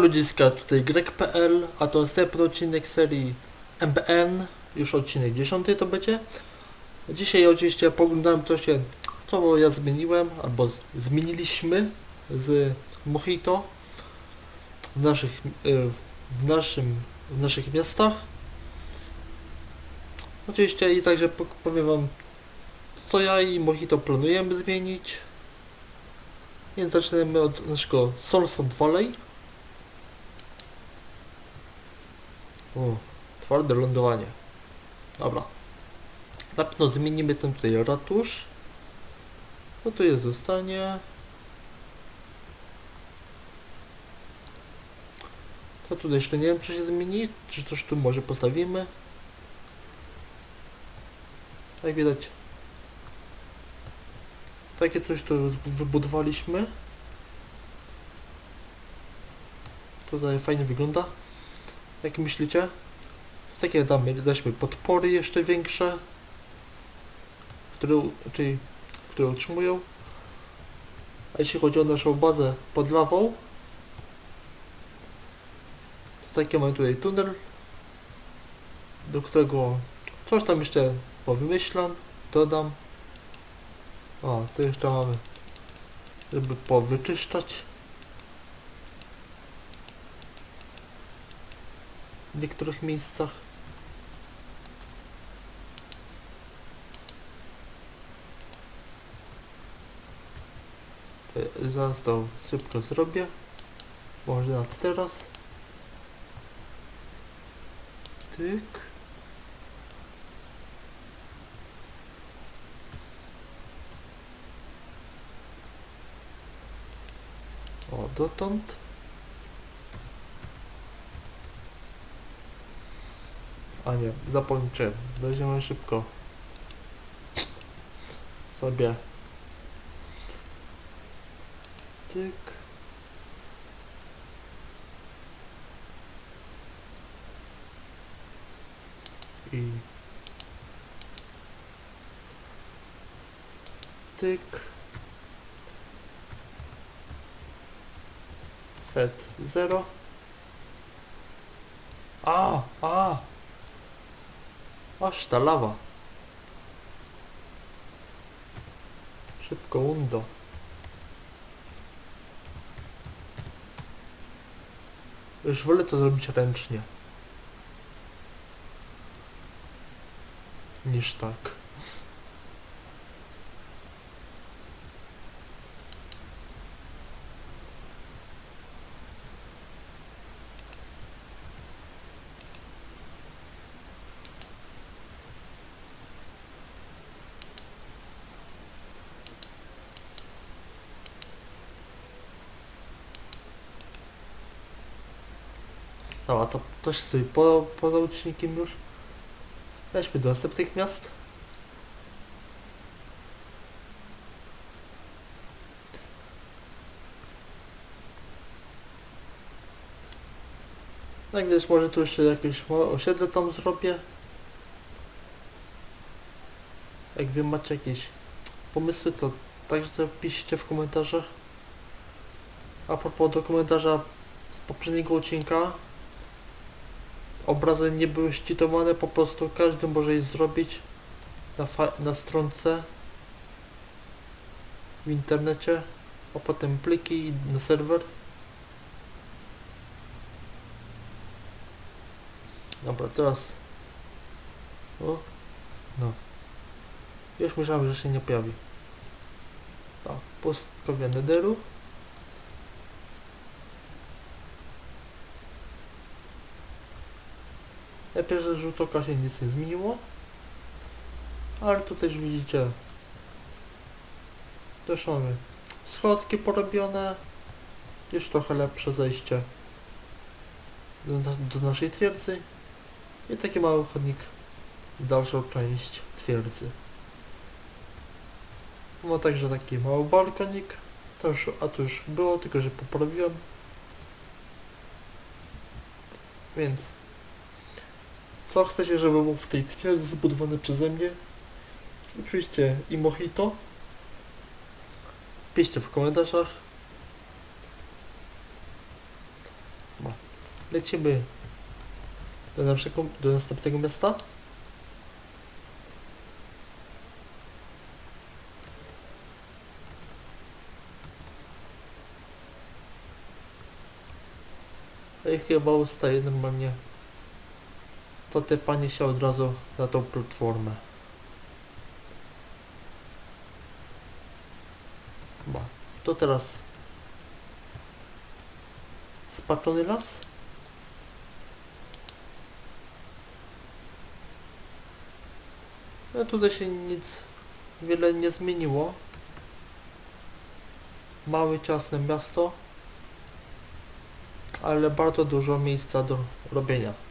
ludziska, tutaj greg.pl, a to następny odcinek serii MBN, już odcinek 10 to będzie. Dzisiaj oczywiście poglądałem co się, co ja zmieniłem, albo zmieniliśmy z Mojito w naszych, y, w naszym, w naszych miastach. Oczywiście i także po- powiem wam, co ja i Mojito planujemy zmienić. Więc zaczniemy od naszego Solson Valley. O, twarde lądowanie. Dobra. Na pewno zmienimy ten tutaj ratusz. No to jest zostanie. To tu jeszcze nie wiem, czy się zmieni, czy coś tu może postawimy. Jak widać, takie coś tu wybudowaliśmy. Tutaj fajnie wygląda. Jak myślicie? Takie damy, daliśmy podpory jeszcze większe, które, czyli, które utrzymują. A jeśli chodzi o naszą bazę pod lawą, to taki mamy tutaj tunel, do którego coś tam jeszcze powymyślam, dodam. O, to jeszcze mamy, żeby powyczyszczać. W niektórych miejscach. E, Zaraz to szybko zrobię. Może nawet teraz. Tyk. O, dotąd. A nie, zapomniałem. Weźmiemy szybko. Sobie. Tyk. I. Tyk. Set 0. A, a. Aż ta lawa. Szybko undo. Już wolę to zrobić ręcznie. Niż tak. Dobra, to, to się sobie po, poza odcinkiem już. Lećmy do następnych miast. Jak widać, może tu jeszcze jakieś osiedle tam zrobię. Jak wy macie jakieś pomysły, to także wpiszcie w komentarzach. A propos do komentarza z poprzedniego odcinka, obrazy nie były szczytowane, po prostu każdy może je zrobić na, na stronce w internecie, a potem pliki na serwer. Dobra, teraz. O, no. Już myślałem, że się nie pojawi. Tak, pustkowia nederu Na pierwszy rzut oka się nic nie zmieniło. Ale tu też widzicie. Też mamy schodki porobione. Już trochę lepsze zejście do, do naszej twierdzy. I taki mały chodnik w dalszą część twierdzy. Tu ma także taki mały balkonik. To już, a to już było, tylko że poprawiłem. Więc co chcecie, żeby było w tej twierdzy zbudowane przeze mnie? Oczywiście i mojito. Piszcie w komentarzach. lecimy do, naszego, do następnego miasta. I chyba ustaje normalnie. To te panie się od razu na tą platformę. Ba. To teraz spaczony las. No tutaj się nic wiele nie zmieniło. Małe, ciasne miasto, ale bardzo dużo miejsca do robienia.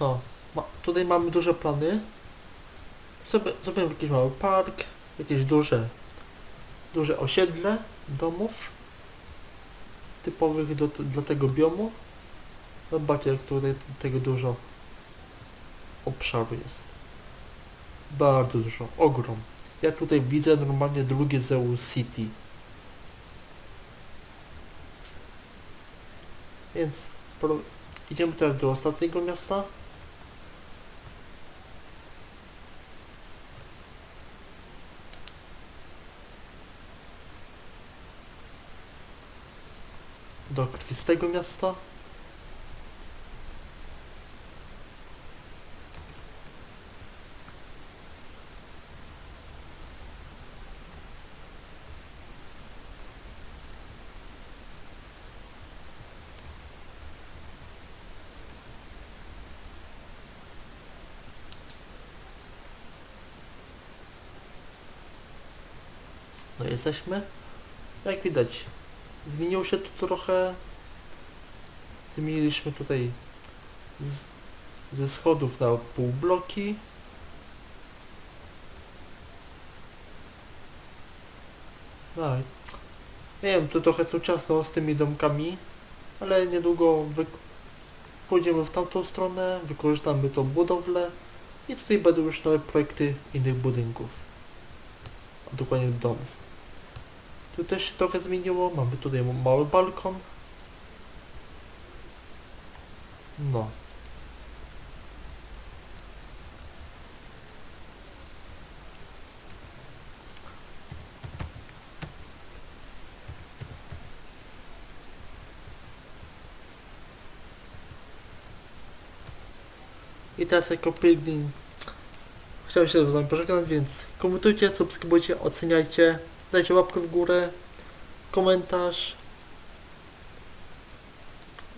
No, ma, tutaj mamy duże plany. Zrobimy jakiś mały park, jakieś duże, duże osiedle domów typowych do, dla tego biomu. Zobaczcie, jak tutaj tego dużo obszaru jest. Bardzo dużo, ogrom. Ja tutaj widzę normalnie drugie Zeus City. Więc idziemy teraz do ostatniego miasta. Do krwistego miasta. No jesteśmy. Jak widać, zmieniło się tu trochę. Zmieniliśmy tutaj z, ze schodów na półbloki. No, nie wiem, to trochę tu ciasno z tymi domkami, ale niedługo pójdziemy w tamtą stronę, wykorzystamy tą budowlę i tutaj będą już nowe projekty innych budynków, a dokładnie domów. Tu też się trochę zmieniło, mamy tutaj mały balkon. No. I teraz jako pilgrim chciałem się z wami pożegnać, więc komentujcie, subskrybujcie, oceniajcie, dajcie łapkę w górę, komentarz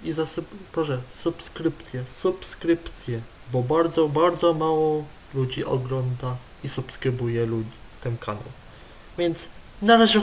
i zasyp, proszę, subskrypcję, subskrypcję, bo bardzo, bardzo mało ludzi ogląda i subskrybuje ludzi, ten kanał. Więc na razie,